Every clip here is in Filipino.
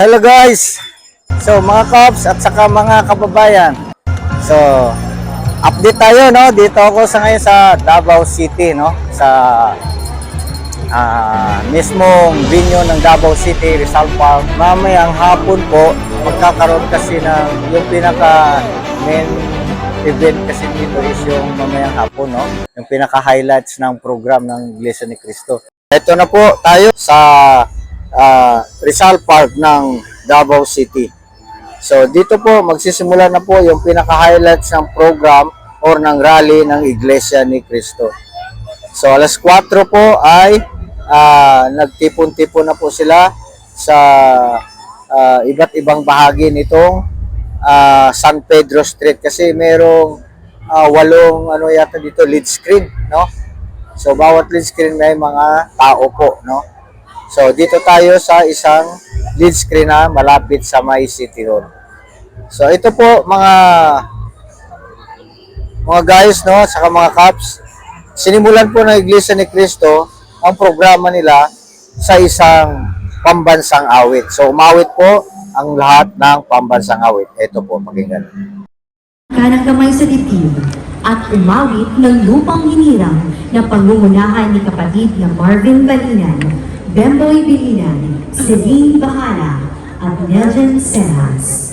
Hello guys! So mga cops at saka mga kababayan. So update tayo no. Dito ako sa ngayon sa Davao City no. Sa ah, mismong venue ng Davao City Rizal Park. Mamayang hapon po magkakaroon kasi ng yung pinaka main event kasi dito is yung mamayang hapon no. Yung pinaka highlights ng program ng Iglesia ni Cristo. Ito na po tayo sa ah, Rizal Park ng Davao City. So dito po magsisimula na po yung pinaka-highlights ng program or ng rally ng Iglesia ni Cristo. So alas 4 po ay ah, nagtipon-tipon na po sila sa ah, iba't ibang bahagi nitong ah, San Pedro Street kasi merong ah, walong ano yata dito lead screen, no? So bawat lead screen may mga tao po, no? So dito tayo sa isang lead screen na malapit sa May City Hall. So ito po mga mga guys no, saka mga cops. Sinimulan po ng Iglesia ni Cristo ang programa nila sa isang pambansang awit. So umawit po ang lahat ng pambansang awit. Ito po, pakinggan. kanang kamay sa dibdib at umawit ng lupang hinirang na pangungunahan ni kapatid na Marvin Balinan, Bemboy Bilinan, Celine Bahana, at Nelson Serras.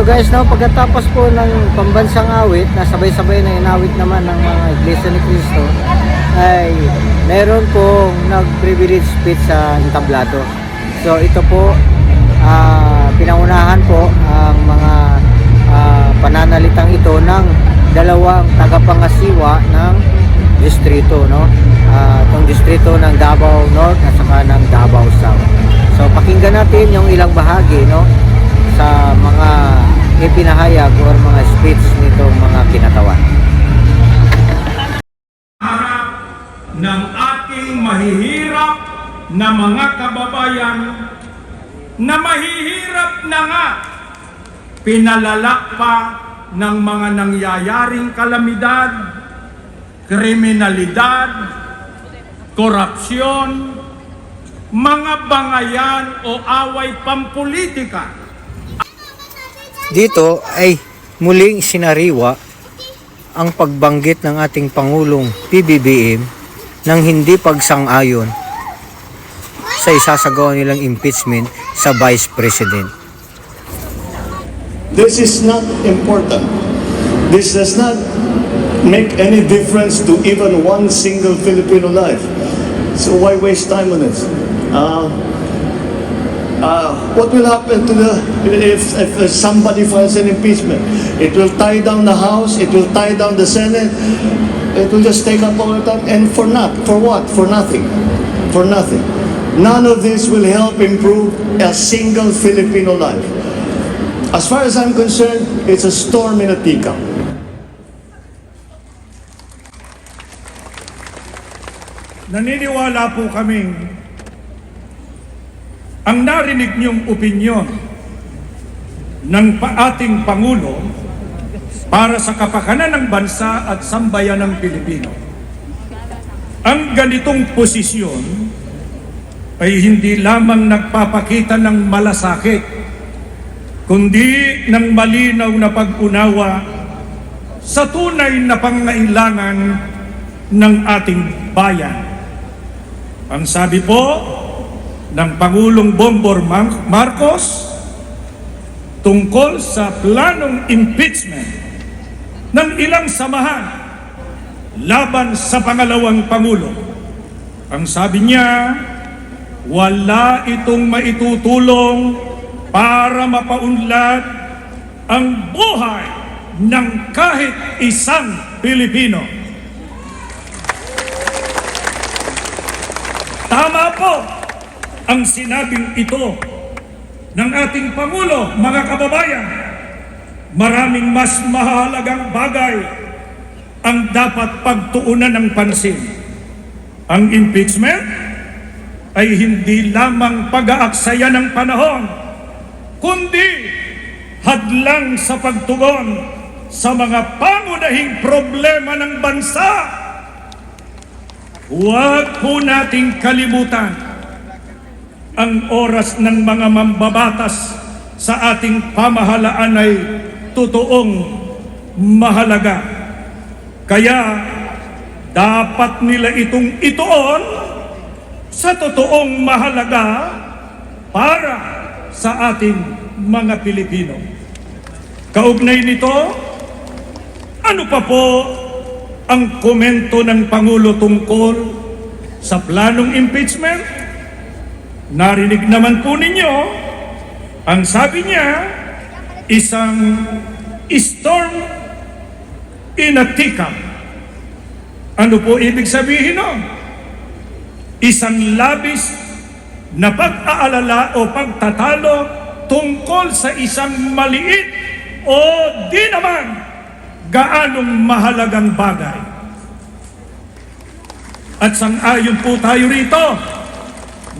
So guys, no, pagkatapos po ng pambansang awit, na sabay-sabay na inawit naman ng mga Iglesia ni Cristo, ay meron pong nag-privilege speech sa entablado. So ito po, ah, pinangunahan po ang mga ah, pananalitang ito ng dalawang tagapangasiwa ng distrito, no? Ah, itong distrito ng Davao North at saka ng Davao South. So pakinggan natin yung ilang bahagi, no? Sa mga ipinahayag or mga speech nitong mga kinatawan. harap ng ating mahihirap na mga kababayan na mahihirap na nga pinalala pa ng mga nangyayaring kalamidad, kriminalidad, korupsyon, mga bangayan o away pampolitika Dito ay muling sinariwa ang pagbanggit ng ating Pangulong PBBM ng hindi pagsang-ayon sa isasagawa nilang impeachment sa Vice President. This is not important. This does not make any difference to even one single Filipino life. So why waste time on this? Uh, uh, what will happen to the if, if somebody files an impeachment? It will tie down the House. It will tie down the Senate. It will just take up all the time, and for not for what? For nothing. For nothing. None of this will help improve a single Filipino life. As far as I'm concerned, it's a storm in a teacup. Naniniwala po kaming ang narinig niyong opinyon ng pa- ating Pangulo para sa kapakanan ng bansa at sambayan ng Pilipino. Ang ganitong posisyon ay hindi lamang nagpapakita ng malasakit, kundi ng malinaw na pag-unawa sa tunay na pangailangan ng ating bayan. Ang sabi po, ng Pangulong Mar- Marcos tungkol sa planong impeachment ng ilang samahan laban sa pangalawang Pangulo. Ang sabi niya, wala itong maitutulong para mapaunlad ang buhay ng kahit isang Pilipino. Tama po ang sinabing ito ng ating Pangulo, mga kababayan. Maraming mas mahalagang bagay ang dapat pagtuunan ng pansin. Ang impeachment ay hindi lamang pag-aaksaya ng panahon, kundi hadlang sa pagtugon sa mga pangunahing problema ng bansa. Huwag po nating kalimutan ang oras ng mga mambabatas sa ating pamahalaan ay totoong mahalaga. Kaya dapat nila itong ituon sa totoong mahalaga para sa ating mga Pilipino. Kaugnay nito, ano pa po ang komento ng Pangulo tungkol sa planong impeachment? Narinig naman po ninyo, ang sabi niya, isang storm in a teacup. Ano po ibig sabihin nun? Isang labis na pag-aalala o pagtatalo tungkol sa isang maliit o di naman gaanong mahalagang bagay. At sang-ayon po tayo rito,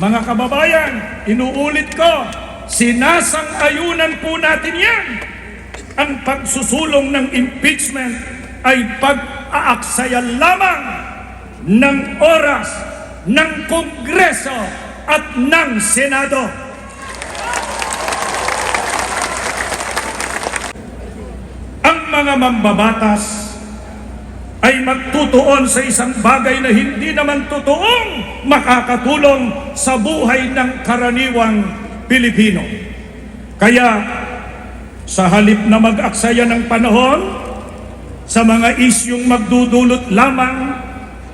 mga kababayan, inuulit ko, sinasang-ayunan po natin yan. Ang pagsusulong ng impeachment ay pag-aaksaya lamang ng oras ng Kongreso at ng Senado. Ang mga mambabatas ay magtutuon sa isang bagay na hindi naman totoong makakatulong sa buhay ng karaniwang Pilipino. Kaya sa halip na mag-aksaya ng panahon sa mga isyong magdudulot lamang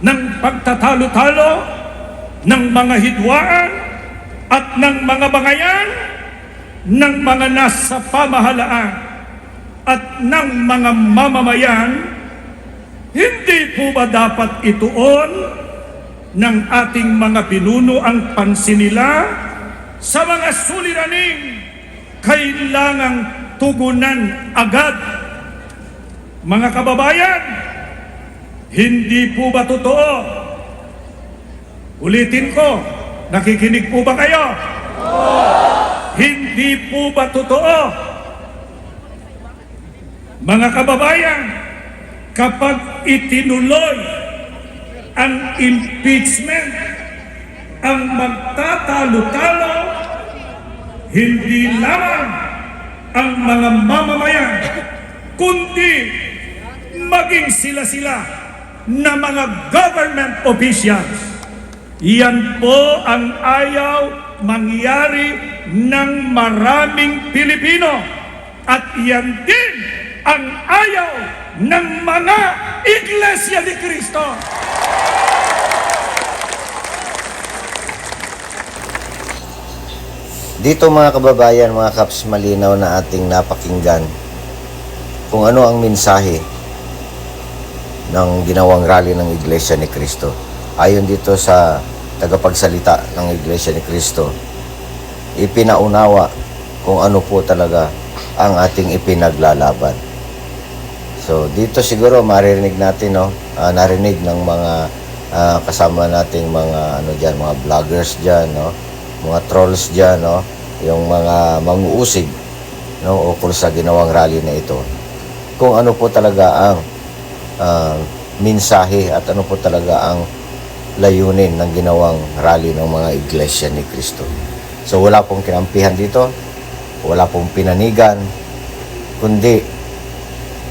ng pagtatalo-talo, ng mga hidwaan at ng mga bangayan ng mga nasa pamahalaan at ng mga mamamayan, hindi po ba dapat ituon ng ating mga pinuno ang pansin nila sa mga suliraning kailangang tugunan agad? Mga kababayan, hindi po ba totoo? Ulitin ko, nakikinig po ba kayo? Hindi po ba totoo? Mga kababayan, kapag itinuloy ang impeachment, ang magtatalo-talo, hindi lamang ang mga mamamayan, kundi maging sila-sila na mga government officials. Yan po ang ayaw mangyari ng maraming Pilipino. At yan din ang ayaw ng mga Iglesia ni Cristo. Dito mga kababayan, mga kaps malinaw na ating napakinggan kung ano ang mensahe ng ginawang rally ng Iglesia ni Cristo. Ayon dito sa tagapagsalita ng Iglesia ni Cristo, ipinaunawa kung ano po talaga ang ating ipinaglalaban. So dito siguro maririnig natin no, ah, narinig ng mga ah, kasama nating mga ano diyan, mga vloggers diyan no, mga trolls diyan no, yung mga manguusig no ukol sa ginawang rally na ito. Kung ano po talaga ang ah, mensahe at ano po talaga ang layunin ng ginawang rally ng mga iglesia ni Kristo. So wala pong kinampihan dito, wala pong pinanigan, kundi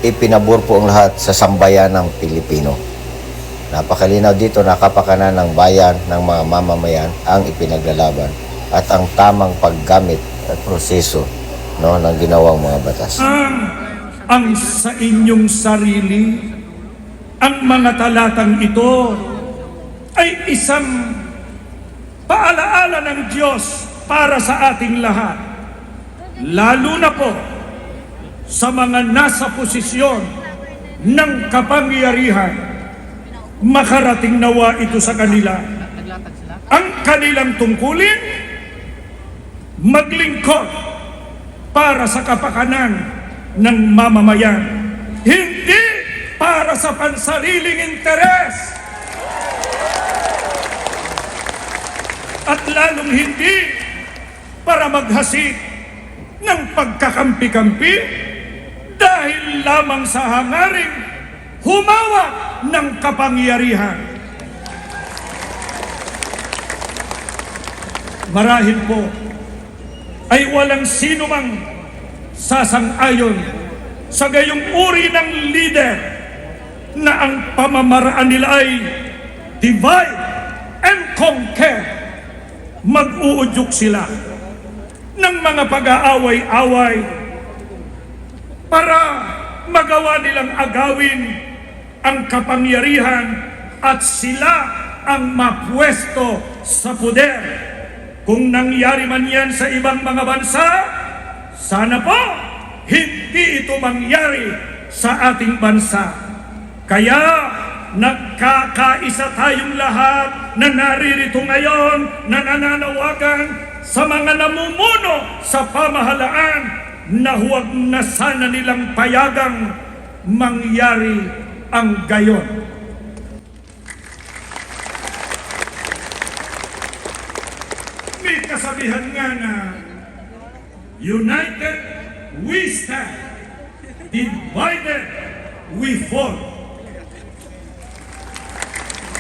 ipinabor po ang lahat sa sambayan ng Pilipino. Napakalinaw dito, nakapakanan ng bayan, ng mga mamamayan ang ipinaglalaban. at ang tamang paggamit at proseso no, ng ginawang mga batas. ang ang sa inyong sarili. Ang mga talatang ito ay isang paalaala ng Diyos para sa ating lahat. Lalo na po sa mga nasa posisyon ng kapangyarihan. Makarating nawa ito sa kanila. Ang kanilang tungkulin, maglingkod para sa kapakanan ng mamamayan. Hindi para sa pansariling interes. At lalong hindi para maghasik ng pagkakampi-kampi lamang sa hangaring humawak ng kapangyarihan. Marahil po ay walang sino mang sasang-ayon sa gayong uri ng leader na ang pamamaraan nila ay divide and conquer. Mag-uudyok sila ng mga pag-aaway-away para magawa nilang agawin ang kapangyarihan at sila ang mapwesto sa poder. Kung nangyari man yan sa ibang mga bansa, sana po hindi ito mangyari sa ating bansa. Kaya nagkakaisa tayong lahat na naririto ngayon na nananawagan sa mga namumuno sa pamahalaan na huwag na sana nilang payagang mangyari ang gayon. May kasabihan nga na United we stand, divided we fall.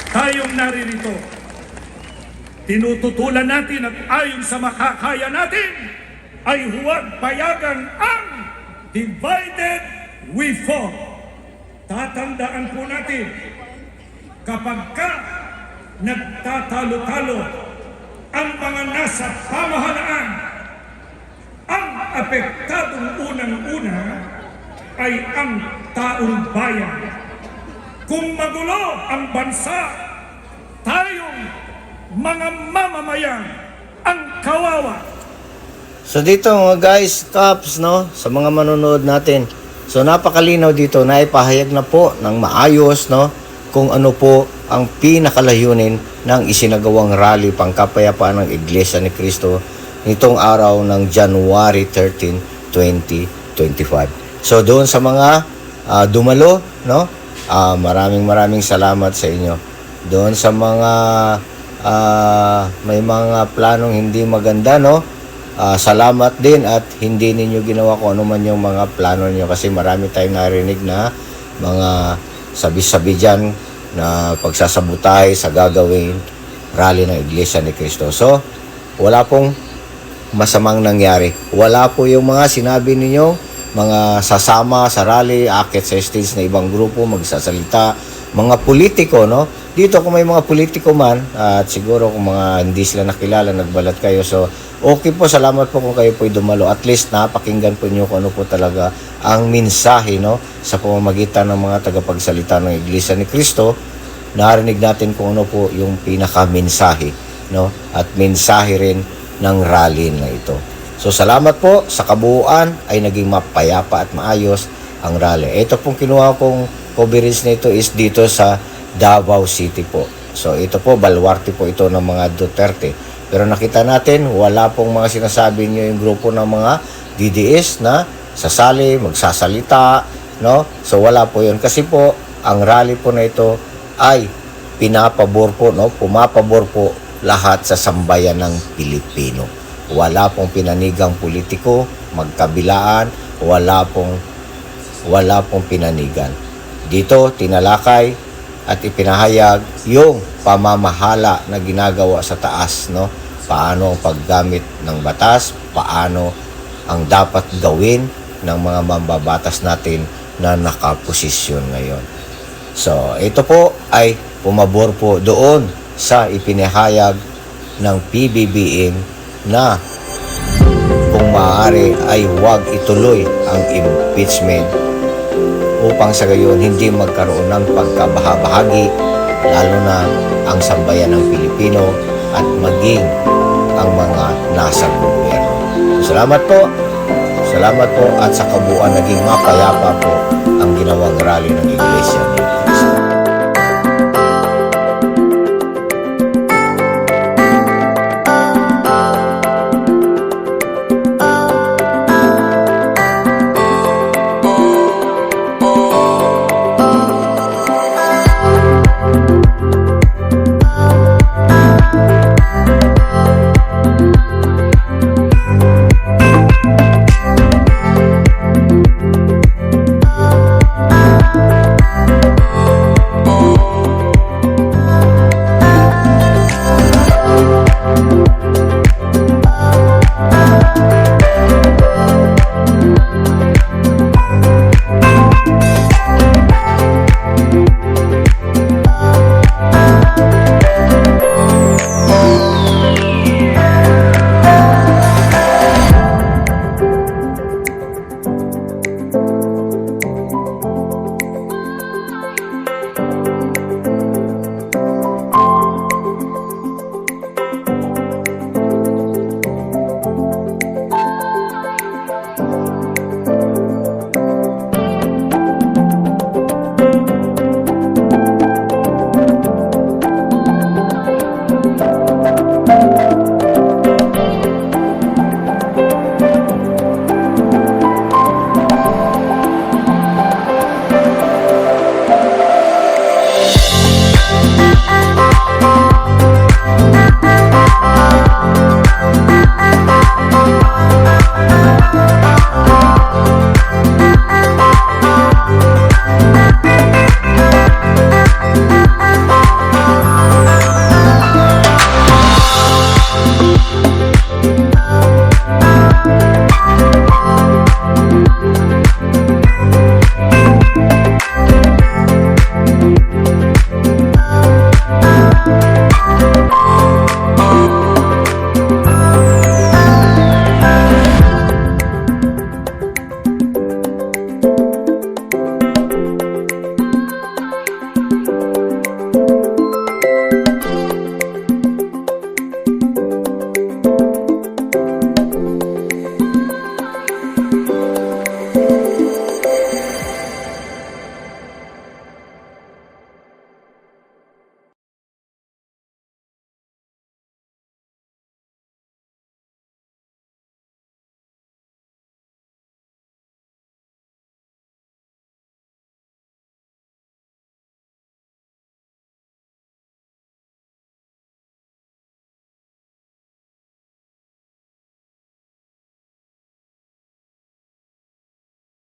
Tayong naririto, tinututulan natin at ayon sa makakaya natin, ay huwag payagan ang divided we fall. Tatandaan po natin, kapag ka nagtatalo-talo ang mga nasa pamahalaan, ang apektadong unang-una ay ang taong bayan. Kung magulo ang bansa, tayong mga mamamayan ang kawawa. So dito mga guys, Caps, no, sa mga manonood natin. So napakalinaw dito na ipahayag na po ng maayos, no, kung ano po ang pinakalayunin ng isinagawang rally pangkapayapaan ng Iglesia ni Cristo nitong araw ng January 13, 2025. So doon sa mga ah, dumalo, no, ah, maraming maraming salamat sa inyo. Doon sa mga ah, may mga planong hindi maganda, no, Ah, salamat din at hindi ninyo ginawa kung ano man yung mga plano niyo kasi marami tayong narinig na mga sabi-sabi dyan na pagsasabutahe sa gagawin rally ng Iglesia ni Cristo. So, wala pong masamang nangyari. Wala po yung mga sinabi ninyo, mga sasama sa rally, akit sa stage na ibang grupo, magsasalita, mga politiko, no? Dito kung may mga politiko man, at siguro kung mga hindi sila nakilala, nagbalat kayo. So, okay po, salamat po kung kayo po'y dumalo. At least napakinggan po niyo kung ano po talaga ang mensahe, no? Sa pamamagitan ng mga tagapagsalita ng Iglesia ni Cristo, narinig natin kung ano po yung pinaka-mensahe, no? At mensahe rin ng rally na ito. So salamat po sa kabuuan ay naging mapayapa at maayos ang rally. Ito pong kinuha kong coverage nito is dito sa Davao City po. So ito po, balwarte po ito ng mga Duterte. Pero nakita natin, wala pong mga sinasabi niyo yung grupo ng mga DDS na sasali, magsasalita, no? So wala po yun. Kasi po, ang rally po na ito ay pinapabor po, no? Pumapabor po lahat sa sambayan ng Pilipino. Wala pong pinanigang politiko, magkabilaan, wala pong wala pong pinanigan. Dito tinalakay at ipinahayag yung pamamahala na ginagawa sa taas, no? Paano ang paggamit ng batas, paano ang dapat gawin ng mga mambabatas natin na nakaposisyon ngayon. So, ito po ay pumabor po doon sa ipinahayag ng PBBM na kung maaari ay huwag ituloy ang impeachment upang sa gayon hindi magkaroon ng pagkabahabahagi lalo na ang sambayan ng Pilipino at maging ang mga nasa gobyerno. Salamat po. Salamat po at sa kabuuan naging mapayapa po ang ginawang rally ng Iglesia ni.